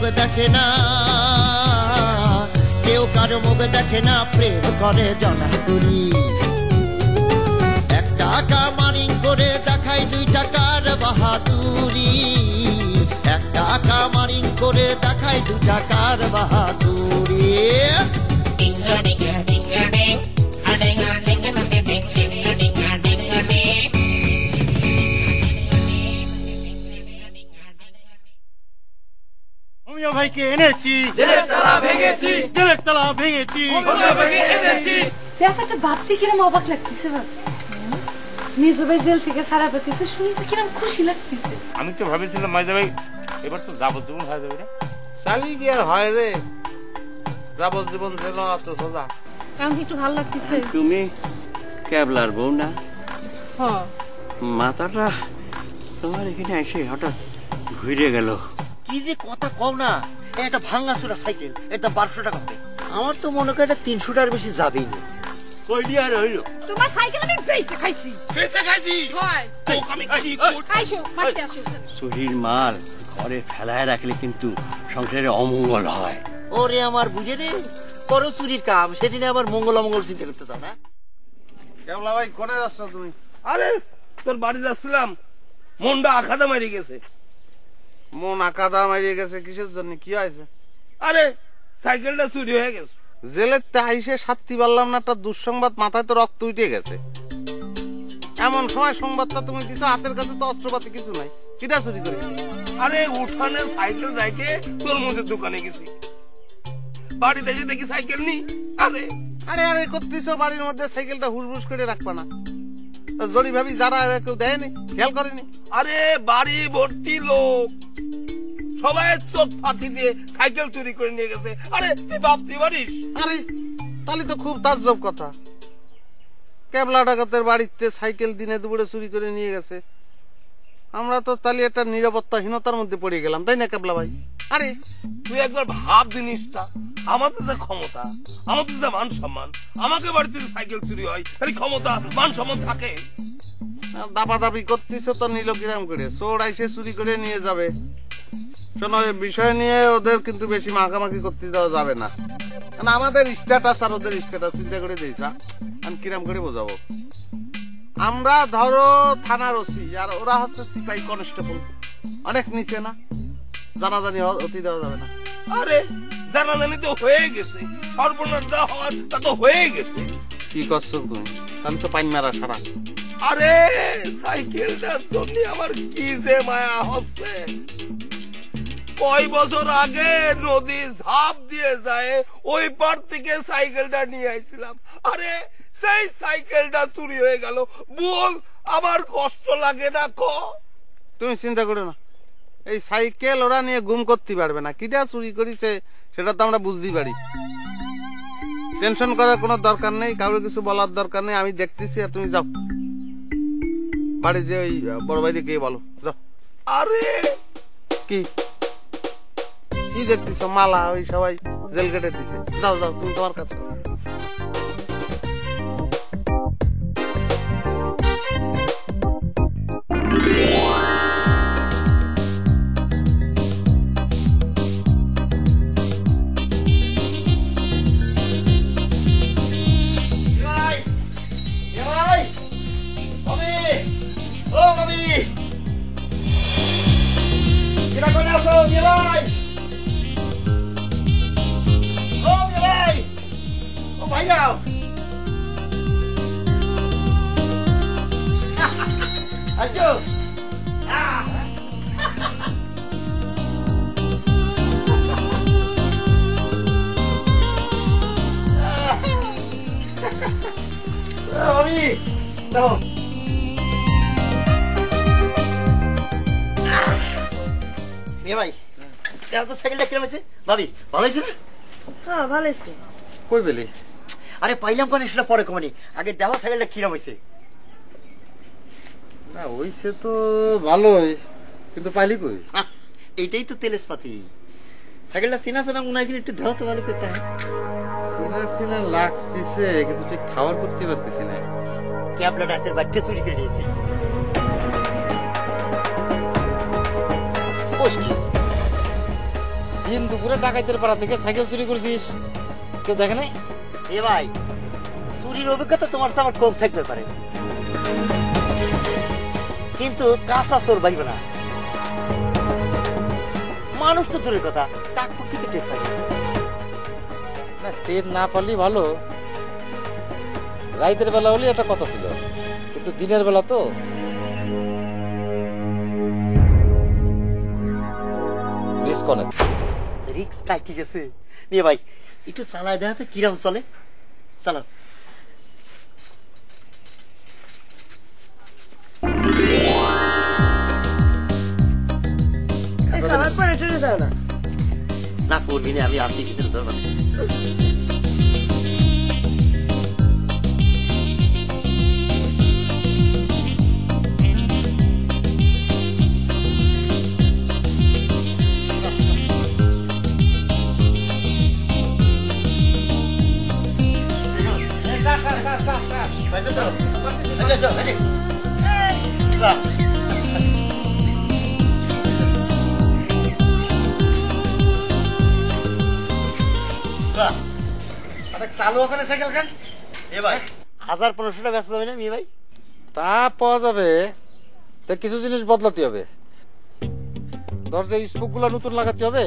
মুখ দেখে না কেউ কারও মুখ দেখে না প্রেম করে জনাতুরি একটা কামারিং করে দেখাই দুই টাকার বাহাদুরি একটা কামারিং করে দেখাই দু টাকার বাহাদুরি dinga dinga ding, a ding অমিয়া ভাইকে এনেছি। জেলের তালা ভেঙেছি। জেলের তালা ভেঙেছি এনেছি। ব্যাপারটা ভাবতে কিরম অবাক লাগতেছে বাপ মেজো ভাই জেল থেকে সারা পেতেছে শুনে তো কিরম খুশি লাগতেছে। আমি তো ভেবেছিলাম মাইজা ভাই এবার তো যাবজ্জীবন হয়ে যাবে রে। চালি কি আর হয় রে? যাবজ্জীবন যেন অত সোজা। কারণ একটু ভালো লাগতেছে? তুমি ক্যাবলার বউ না? হ। মাথাটা তোমার এখানে এসে হঠাৎ ঘুরে গেল। কি যে কথা কও না এ একটা ভাঙ্গা চূড়া সাইকেল এটা বারোশো টাকা হবে। আমার তো মনে করে এটা তিনশো টাকার বেশি যাবেই না। কই আর হইল? তোমার সাইকেল আমি বেঁচে খাইছি। বেঁচে খাইছিস? হয় তোকে আমি কি খাইছো মারতে আসো। চুরির মাল ঘরে ফেলায় রাখলে কিন্তু সংসারে অমঙ্গল হয়। ওরে আমার বুঝে রে করো চুরির কাম সেদিনে আবার মঙ্গল অমঙ্গল চিন্তা করতে চাও না। কেবলা ভাই কোনে যাচ্ছ তুমি? আরে তোর বাড়ি যাচ্ছিলাম। মনটা আখাদা মারি গেছে। মন মারিয়ে গেছে কিসের জন্য কি হয়েছে? আরে সাইকেলটা চুরি হয়ে গেছে। সাত্তি পারলাম না একটা দুঃসংবাদ মাথায় তো রক্ত উঠে গেছে। এমন সময় সংবাদটা তুমি দিছো হাতের কাছে তো অস্ত্রপাতি কিছু নাই কিটা চুরি করে আরে উঠানে সাইকেল রেখে তোর মধ্যে দোকানে গেছি। বাড়িতে এসে দেখি সাইকেল নি আরে। আরে আরে করতেছো বাড়ির মধ্যে সাইকেলটা হুসবুস করে রাখবা না। জরি ভাবি যারা কেউ দেয়নি খেয়াল করেনি? আরে বাড়ি ভর্তি লোক। সবাই চোখ ফাঁকি দিয়ে সাইকেল চুরি করে নিয়ে গেছে। আরে তুই ভাবতে পারিস? আরে তাহলে তো খুব তাজ্জব কথা। ক্যাবলা ডাকাতের বাড়িতে সাইকেল দিনে দুপুরে চুরি করে নিয়ে গেছে। আমরা তো তাহলে একটা নিরাপত্তাহীনতার মধ্যে পড়ে গেলাম তাই না কেবলা ভাই? আরে তুই একবার ভাব জিনিসটা। আমাদের যে ক্ষমতা আমাদের যে মান সম্মান আমাকে বাড়িতে সাইকেল চুরি হয় তাহলে ক্ষমতা মান সম্মান থাকে? দাপা দাপি করতেছো তো নিল কিরাম করে চোর আইসে চুরি করে নিয়ে যাবে। শোনো এই বিষয় নিয়ে ওদের কিন্তু বেশি মাখামাখি করতে দেওয়া যাবে না। কারণ আমাদের স্ট্যাটাস আর ওদের স্ট্যাটাস চিন্তা করে দিয়েছা আমি কিরাম করে বোঝাবো? আমরা ধরো থানার ওসি আর ওরা হচ্ছে সিপাহি কনস্টেবল। অনেক নিচে না? জানাজানি হতে দেওয়া যাবে না। আরে জানাজানি তো হয়ে গেছে। সর্বনাশ যা হওয়ার তা তো হয়ে গেছে। কি করছ তুমি? তাহলে তো পাইন মারা সারা। আরে সাইকেলটার জন্য আমার কি যে মায়া হচ্ছে। কয় বছর আগে নদী ঝাঁপ দিয়ে যায় ওই পার থেকে সাইকেলটা নিয়ে আইছিলাম। আরে সেই সাইকেলটা চুরি হয়ে গেল। বল আমার কষ্ট লাগে না ক? তুমি চিন্তা করো না। এই সাইকেল ওরা নিয়ে গুম করতে পারবে না। কিটা চুরি করেছে? সেটা তো আমরা বুঝতেই পারি। টেনশন করার কোনো দরকার নেই কারোর কিছু বলার দরকার নেই আমি দেখতেছি আর তুমি যাও। বাড়ি যে ওই বড় ভাইরে গিয়ে বলো। যাও। আরে! কি? কি দেখতেছ? মালা ওই সবাই জেল কেটে দিছে। যাও যাও তুমি তোমার কাছে করো। এ ভাই তো সাইকেলটা কিরম হয়েছে? ভাবি ভালো হয়েছে না? হ্যাঁ ভালো আছে কই পেলে? আরে পাইলাম কোন সেটা পরে কমানি। আগে দেখো সাইকেলটা কিরম হয়েছে? না হইছে তো ভালোই কিন্তু পাইলি কই? আহ, এইটাই তো তেলেসপাতি সাইকেলটা চেনা চেনা মনে হয় একটু ধরাতে ভালো করতে হয় সিনা সিনা লাগতেছে কিন্তু ঠিক খাওয়ার করতে পারতেছি না। ক্যাবলা রাতের বাড়িতে চুরি করে নিয়েছে? দিন দুপুরে ডাকাইতের পাড়া থেকে সাইকেল চুরি করছিস। কেউ দেখে নাই? এ ভাই চুরির অভিজ্ঞতা তোমার আমার কম থাকতে পারে। কিন্তু কাঁচা চোর বাইবে না। মানুষ তো দূরের কথা কাক পক্ষিতে টের পাই না ট্রেন না পারলেই ভালো। রাইতের বেলা হলে একটা কথা ছিল কিন্তু দিনের বেলা তো। ডিসকানেক্ট রিক্স কাটি গেছে নিয়ে ভাই একটু চালায় দেখা তো কিরম চলে? চালাও না। করবি না আমি আপনি ভিতরে ধরবেন চালু আছে না সাইকেল এ ভাই হাজার না ভাই কিছু জিনিস বদলাতে হবে দরজা স্পুকগুলা নতুন লাগাতে হবে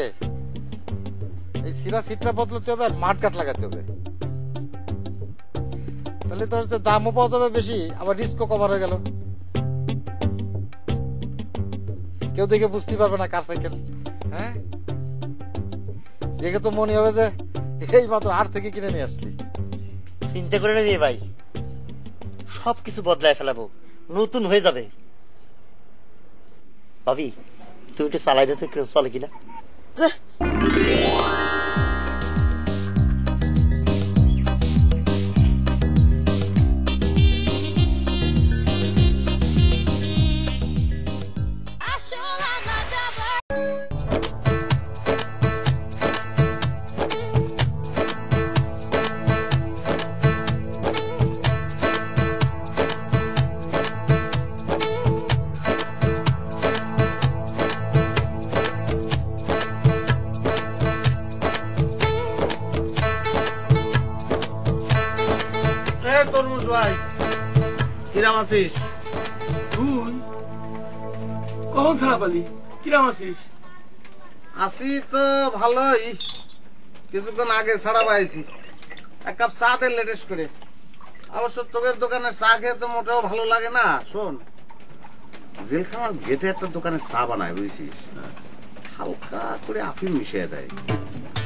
এই সিরা সিটটা বদলাতে হবে আর মাঠ কাট লাগাতে হবে। তাহলে তোর যে দামও পাওয়া যাবে বেশি, আবার রিস্কও কভার হয়ে গেল। কেউ দেখে বুঝতে পারবে না কার সাইকেল হ্যাঁ? দেখে তো মনে হবে যে এই মাত্র আট থেকে কিনে নিয়ে আসলি। চিন্তা করে না মেয়ে ভাই সব কিছু বদলায় ফেলাবো, নতুন হয়ে যাবে। ভাবি তুমি একটু চালাই দিতে চলে কিনা। তরমুজ ভাই। কিরাম আছিস? তুই কখন ছাড়া পালি? কিরাম আছিস? আছি তো ভালোই। কিছুক্ষণ আগে ছাড়া পাইছি। এক কাপ চা দে লেটেস্ট করে। অবশ্য তোদের দোকানে চা খেয়ে তো মোটেও ভালো লাগে না। শোন জেলখানার গেটে একটা দোকানে চা বানায় বুঝছিস? হালকা করে আফিম মিশিয়ে দেয়।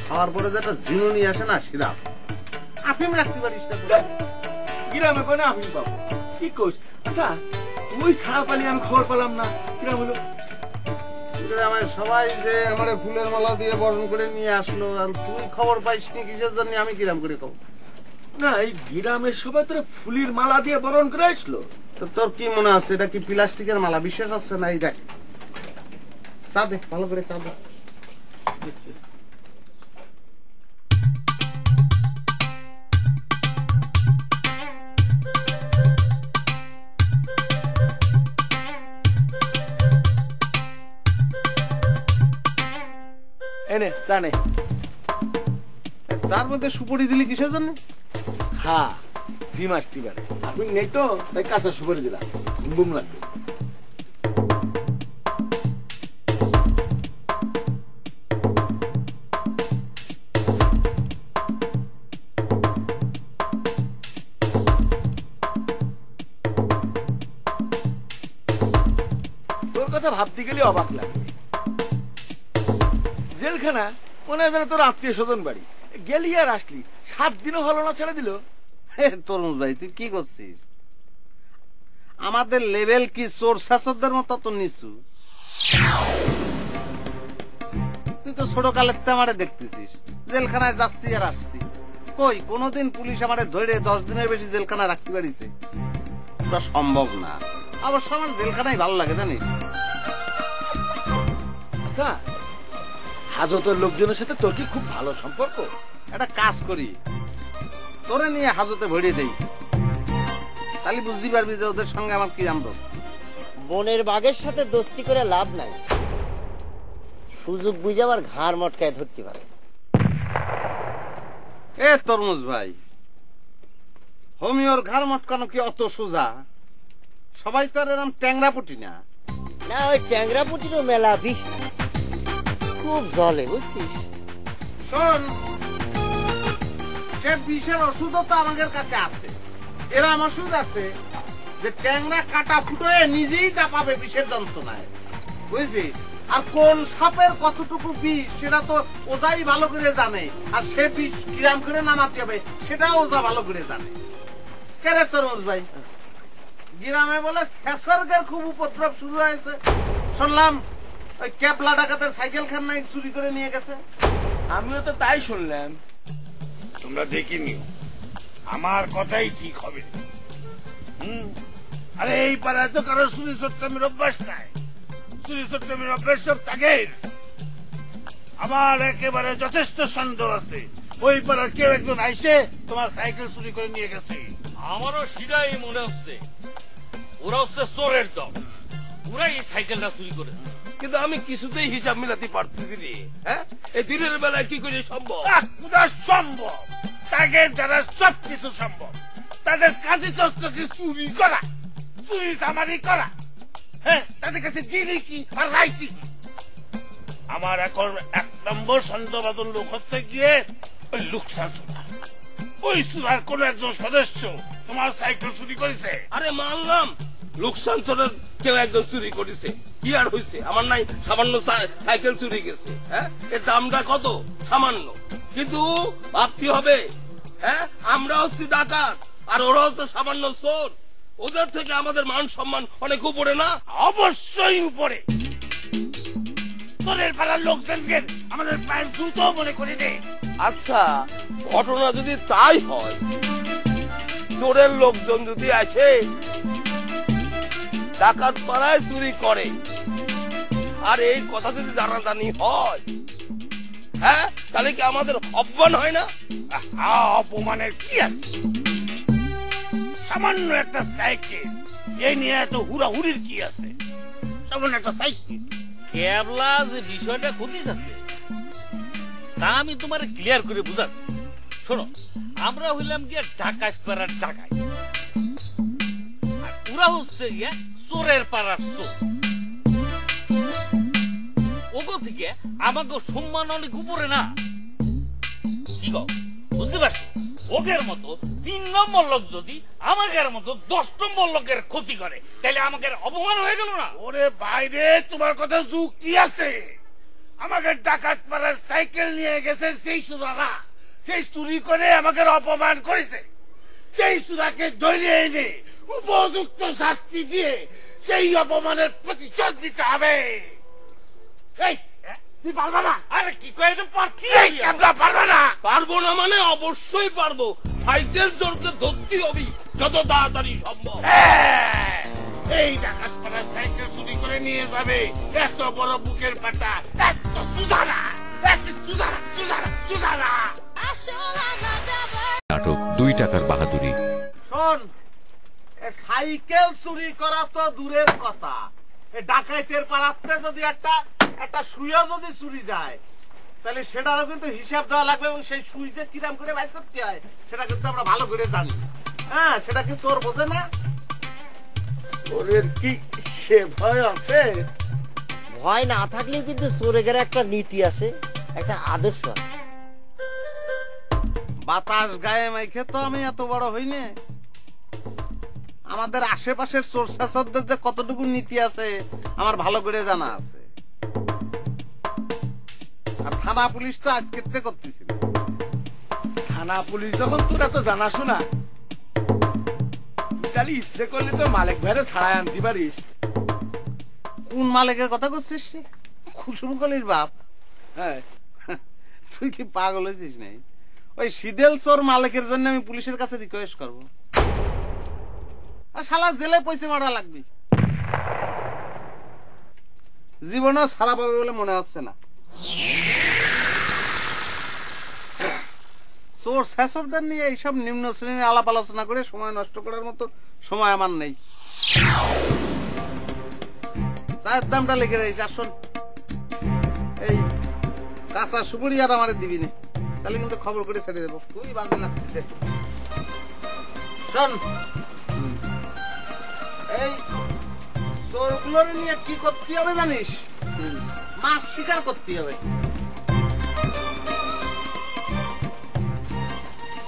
খাওয়ার পরে যেটা ঝিনুনি আসে না সিরাপ। আফিম রাখতে পারিস না কিরামে কোনে আমি পাবো কি কোস আচ্ছা তুই ছাড়া পালি আমি খবর পেলাম না। কিরাম হলো আমার সবাই যে আমার ফুলের মালা দিয়ে বরণ করে নিয়ে আসলো আর তুই খবর পাইস নি কিসের জন্য আমি কিরাম করে খবর না এই গ্রামের সবাই তোরা ফুলির মালা দিয়ে বরণ করে আসলো? তো তোর কি মনে আছে এটা কি প্লাস্টিকের মালা? বিশ্বাস হচ্ছে না? এই দেখ। চা দে ভালো করে চা দে। এনে জানে চার মধ্যে সুপড়ি দিলি কিসের জন্য? হ্যাঁ জিম আসতে পারে। আপনি নেই তো তাই কাঁচা সুপারি দিলাম। ঘুম ঘুম লাগবে। তোর কথা ভাবতে গেলে অবাক লাগে। জেলখানা মনে হয় যেন তোর আত্মীয় স্বজন বাড়ি। গেলি আর আসলি। সাত দিনও হলো না ছেড়ে দিল। তরমুজ ভাই তুই কি করছিস? আমাদের লেভেল কি চোর শাসকদের মতো তো নিচু? তুই তো ছোট কালের আমারে দেখতেছিস। জেলখানায় যাচ্ছি আর আসছি। কই কোনোদিন পুলিশ আমারে ধরে দশ দিনের বেশি জেলখানায় রাখতে পারিছে? ওটা সম্ভব না। অবশ্য আমার জেলখানায় ভালো লাগে জানিস? আচ্ছা হাজতের লোকজনের সাথে তোর কি খুব ভালো সম্পর্ক? একটা কাজ করি। তোরে নিয়ে হাজতে ভরিয়ে দেই। তাহলে বুঝতে পারবি যে ওদের সঙ্গে আমার কি জানতো বনের বাঘের সাথে দোস্তি করে লাভ নাই। সুযোগ বুঝে আমার ঘাড় মটকায় ধরতে পারে। এ তরমুজ ভাই হোমিওর ঘাড় মটকানো কি অত সোজা? সবাই তো আর এরম ট্যাংরা পুটি না। না ওই ট্যাংরা পুটিরও মেলা বিষ। খুব জলে বুঝছিস। শোন সে বিষের ওষুধও তো আমাদের কাছে আছে। এরম ওষুধ আছে যে ট্যাংরা কাটা ফুটোয় নিজেই চাপাবে বিষের যন্ত্রণায়। বুঝছিস? আর কোন সাপের কতটুকু বিষ সেটা তো ওজাই ভালো করে জানে। আর সে বিষ কিরাম করে নামাতে হবে সেটাও ওজা ভালো করে জানে। কেরে তরমুজ ভাই? গ্রামে বলে শেষর্গের খুব উপদ্রব শুরু হয়েছে। শুনলাম ওই ক্যাবলা ডাকাতের সাইকেল খান নাই চুরি করে নিয়ে গেছে। আমিও তো তাই শুনলাম। তোমরা দেখে নিও আমার কথাই ঠিক হবে। হুম? আরে এই পাড়ায় তো কারও চুরি চট্টমের অভ্যাস নাই। চুরি চট্টমের অভ্যাস সব তাগের। আমার একেবারে যথেষ্ট সন্দেহ আছে। ওই পাড়ার কেউ একজন আইসে তোমার সাইকেল চুরি করে নিয়ে গেছে। আমারও সেটাই মনে হচ্ছে। ওরা হচ্ছে চোরের দল। ওরা এই সাইকেলটা চুরি করেছে। কিন্তু আমি কিছুতেই হিসাব মিলাতে পারতেছি রে হ্যাঁ? এই দিনের বেলায় কি করে সম্ভব? সম্ভব। তাদের দ্বারা সব কিছু সম্ভব। তাদের কাজে তো চুরি করা চুরি তামারি করা হ্যাঁ? তাদের কাছে দিলি কি আর রাইতি? আমার এখন এক নম্বর সন্দেহবাদন লোক হচ্ছে গিয়ে ওই লোকসান চোরা ওই চুরার কোন একজন সদস্য তোমার সাইকেল চুরি করেছে। আরে মানলাম লোকসান চোরের কেউ একজন চুরি করেছে। কি আর হয়েছে আমার নাই সামান্য সাইকেল চুরি গেছে হ্যাঁ? এর দামটা কত? সামান্য। কিন্তু ভাবতে হবে? হ্যাঁ? আমরা হচ্ছি ডাকাত আর ওরা হচ্ছে সামান্য চোর। ওদের থেকে আমাদের মান সম্মান অনেক উপরে না? অবশ্যই উপরে। পাড়ার লোকজনকে আমাদের পায়ের জুতো মনে করে দে। আচ্ছা ঘটনা যদি তাই হয় চোরের লোকজন যদি আসে ডাকাত পাড়ায় চুরি করে। আর এই কথা যদি জানাজানি হয় হ্যাঁ তাহলে কি আমাদের অপমান হয় না? অপমানের কি আছে? সামান্য একটা সাইকেল এই নিয়ে এত হুড়াহুড়ির কি আছে? সামান্য একটা সাইকেল। ক্যাবলা যে বিষয়টা খতিস আছে তা আমি তোমার ক্লিয়ার করে বুঝাচ্ছি। শোনো আমরা হইলাম গিয়া ডাকাত পাড়ার আর ওরা হচ্ছে গিয়া চোরের পাড়ার চোর ওগো থেকে আমাকে সম্মান অনেক উপরে না। কি গো, বুঝতে পারছ? ওগের মতো তিন নম্বর লোক যদি আমাদের মতো দশ নম্বর লোকের ক্ষতি করে তাহলে আমাদের অপমান হয়ে গেল না? ওরে বাইরে, তোমার কথা যুক্তি আছে। আমাকে ডাকাত পাড়ার সাইকেল নিয়ে গেছে সেই সুরারা। সেই চুরি করে আমাকে অপমান করেছে। সেই সুরাকে ধরে এনে উপযুক্ত শাস্তি দিয়ে সেই অপমানের প্রতিশোধ দিতে হবে। এই তুই পারবা না? আরে কি করে এটা? পারতি এই ক্যাবলা পারবা না। পারব না মানে অবশ্যই পারব। সাইকেল জোরকে ধরতে হবে যত তাড়াতাড়ি সম্ভব। এই ডাকাত পাড়ার সাইকেল চুরি করে নিয়ে যাবে। এত বড় বুকের পাটা এত সুধারা এত সুধারা সুধারা সুধারা নাটক দুই টাকার বাহাদুরি। শোন সাইকেল চুরি করা তো দূরের কথা। এ ডাকাইতের পাড়াতে যদি একটা একটা সুইও যদি চুরি যায় তাহলে সেটারও কিন্তু হিসাব দেওয়া লাগবে এবং সেই সুই যে কিরাম করে বাইর করতে হয় সেটা কিন্তু আমরা ভালো করে জানি। হ্যাঁ সেটা কি চোর বোঝে না? ওরের কি সে ভয় আছে? ভয় না থাকলেও কিন্তু চোরে গেলে একটা নীতি আছে একটা আদর্শ আছে। বাতাস গায়ে মাইখে তো আমি এত বড় হইনি আমাদের আশেপাশের চোর শাসকদের যে কতটুকু নীতি আছে আমার ভালো করে জানা আছে। আর থানা পুলিশ তো আজকের থেকে করতেছিল থানা পুলিশ যখন তোর এত জানাশোনা তাহলে ইচ্ছে করলে তো মালিক ভাইরে ছাড়াই আনতে পারিস। কোন মালিকের কথা করছিস রে? কুসুম কলির বাপ। হ্যাঁ। তুই কি পাগল হয়েছিস নাই ওই সিদেল চোর মালিকের জন্য আমি পুলিশের কাছে রিকোয়েস্ট করব। শালা জেলে পয়সা মারা লাগবে। জীবনেও সারা পাবে বলে মনে হচ্ছে না। চোর নিয়ে এইসব নিম্ন শ্রেণির আলাপ আলোচনা করে সময় নষ্ট করার মতো সময় আমার নেই। চায়ের দামটা লিখে রয়েছে আসুন এই চাচা সুপুরি আর আমার দিবি না। তাহলে কিন্তু খবর করে ছেড়ে দেবো। খুবই বাজে লাগতেছে শোন। এই চোরগুলোর নিয়ে কি করতে হবে জানিস? মাছ শিকার করতে হবে।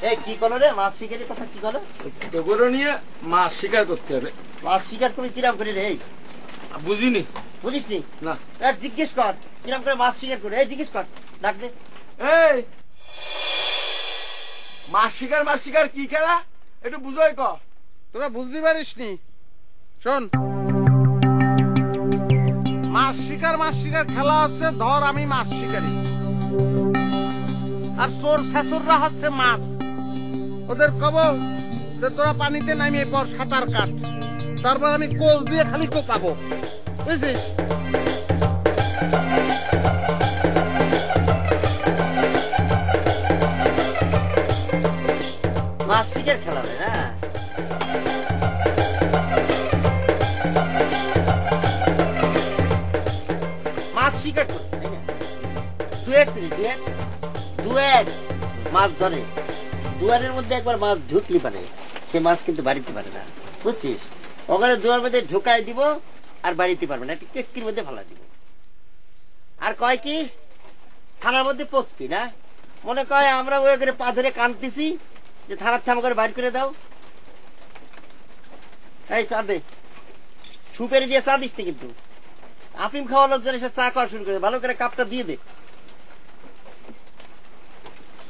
এই কি করো রে? মাছ শিকারের কথা কি করো নিয়ে মাছ শিকার করতে হবে। মাছ শিকার করে কিরাম করে রে? বুঝিনি। বুঝিস নি। না এক জিজ্ঞেস কর কিরাম করে মাছ শিকার করে? এই জিজ্ঞেস কর ডাক দে। এই! মাছ শিকার মাছ শিকার কি খেলা? একটু বুঝাই ক। তোরা বুঝতে পারিস নি শোন। মাছ শিকার মাছ শিকার, খেলা হচ্ছে, ধর আমি মাছ শিকারি। আর চোর শাশুররা হচ্ছে মাছ। ওদের কব যে তোরা পানিতে নামিয়ে পর সাঁতার কাট। তারপর আমি কোচ দিয়ে খালি টোকাবো বুঝছিস? মাছ শিকার খেলা দুয়ের দুয়ের মাছ ধরে। দুয়ারের মধ্যে একবার মাছ ঢুকলি পারে সে মাছ কিন্তু বাড়িতে পারে না। বুঝছিস? ওখানে দুয়ার মধ্যে ঢুকাই দিব আর বাড়িতে পারবে না, ঠিক কেসকির মধ্যে দিব। আর কয় কি? থানার মধ্যে পচবি না? মনে কয় আমরা ওই করে পা ধরে কানতেছি যে থানার থাম করে বাইর করে দাও। এই চা দে। সুপেরি দিয়ে চা কিন্তু। আফিম খাওয়া লোকজন এসে চা খাওয়া শুরু করে ভালো করে কাপটা দিয়ে দে।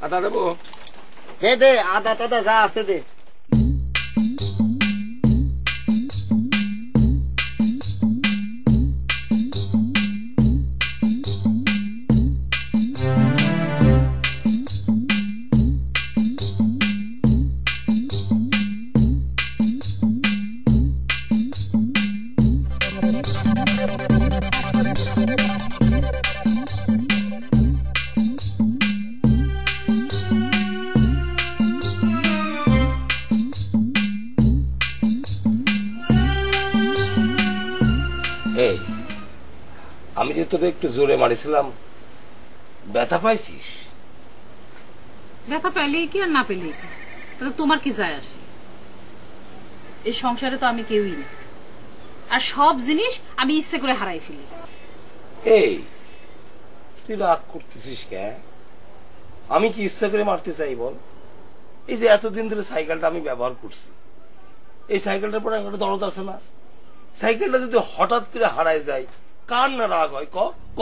আটা দেবো? দে দে আদা টাদা যা আছে দে। তোরে একটু জোরে মারিছিলাম। ব্যথা পাইছিস? ব্যথা পেলেই কি আর না কি? তাতে তোমার কি যায় আসে? এই সংসারে তো আমি কেউই না আর সব জিনিস আমি ইচ্ছে করে হারাই ফেলি। এই তুই রাগ করতেছিস কে? আমি কি ইচ্ছা করে মারতে চাই বল? এই যে এতদিন ধরে সাইকেলটা আমি ব্যবহার করছি এই সাইকেলটার পরে একটা দরদ আছে না? সাইকেলটা যদি হঠাৎ করে হারায় যায় কার না রাগ হয় ক ক।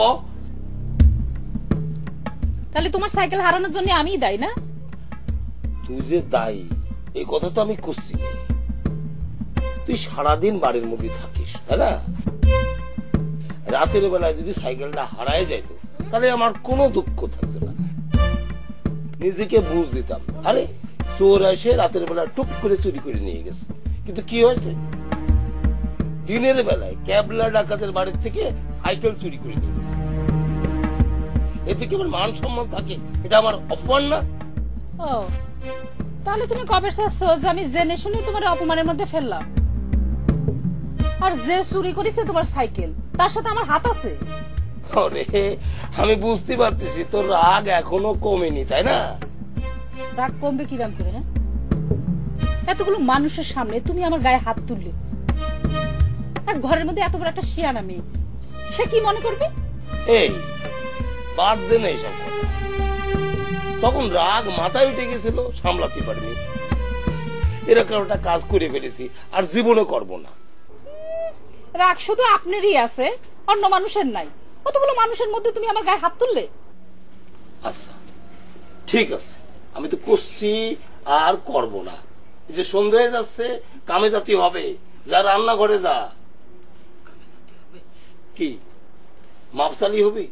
তাহলে তোমার সাইকেল হারানোর জন্য আমিই দায়ী না? তুই যে দায়ী এই কথা তো আমি করছি। তুই সারাদিন বাড়ির মধ্যে থাকিস তাই না? রাতের বেলায় যদি সাইকেলটা হারায় যেত তাহলে আমার কোনো দুঃখ থাকতো না। নিজেকে বুঝ দিতাম। আরে চোর এসে রাতের বেলা টুক করে চুরি করে নিয়ে গেছে। কিন্তু কি হয়েছে? দিনের বেলায় ক্যাবলা ডাকাতের বাড়ির থেকে সাইকেল চুরি করে নিয়ে গেছে। এতে কি আমার মান সম্মান থাকে এটা আমার অপমান না। ও তাহলে তুমি কবে চাচ্ছ যে আমি জেনে শুনে তোমার অপমানের মধ্যে ফেললাম? আর যে চুরি করেছে তোমার সাইকেল তার সাথে আমার হাত আছে? ওরে আমি বুঝতে পারতেছি তোর রাগ এখনও কমেনি তাই না? রাগ কমবে কিরাম করে হ্যাঁ? এতগুলো মানুষের সামনে তুমি আমার গায়ে হাত তুললে। আর ঘরের মধ্যে এত বড় একটা শিয়ানা মেয়ে। সে কি মনে করবে? এই বাদ দে না এইসব তখন রাগ মাথায় উঠে গেছিল সামলাতে পারিনি। এরকম একটা কাজ করে ফেলেছি আর জীবনে করব না। রাগ শুধু আপনারই আছে অন্য মানুষের নাই। কতগুলো মানুষের মধ্যে তুমি আমার গায়ে হাত তুললে? আচ্ছা ঠিক আছে। আমি তো করছি আর করব না। যে সন্ধে হয়ে যাচ্ছে কামে জাতি হবে। যা রান্নাঘরে যা। কি মাপসালি হবি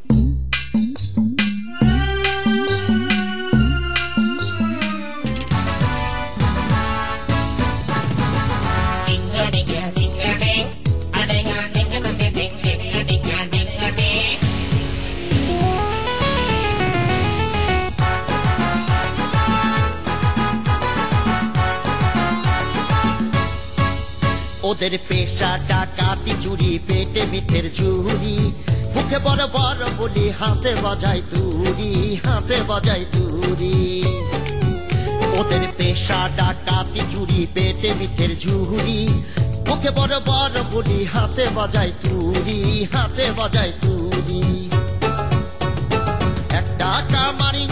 ওদের পেশা ডাকাতি চুরি কেটে মিঠের চুরি মুখে বড় বড় বলি, হাতে বাজাই তুরি হাতে বাজাই তুরি ওদের পেশা ডাকাতি, চুরি, পেটে মিথের ঝুরি মুখে বড় বড় বলি, হাতে বাজাই তুরি হাতে বাজাই তুরি একটা কামারি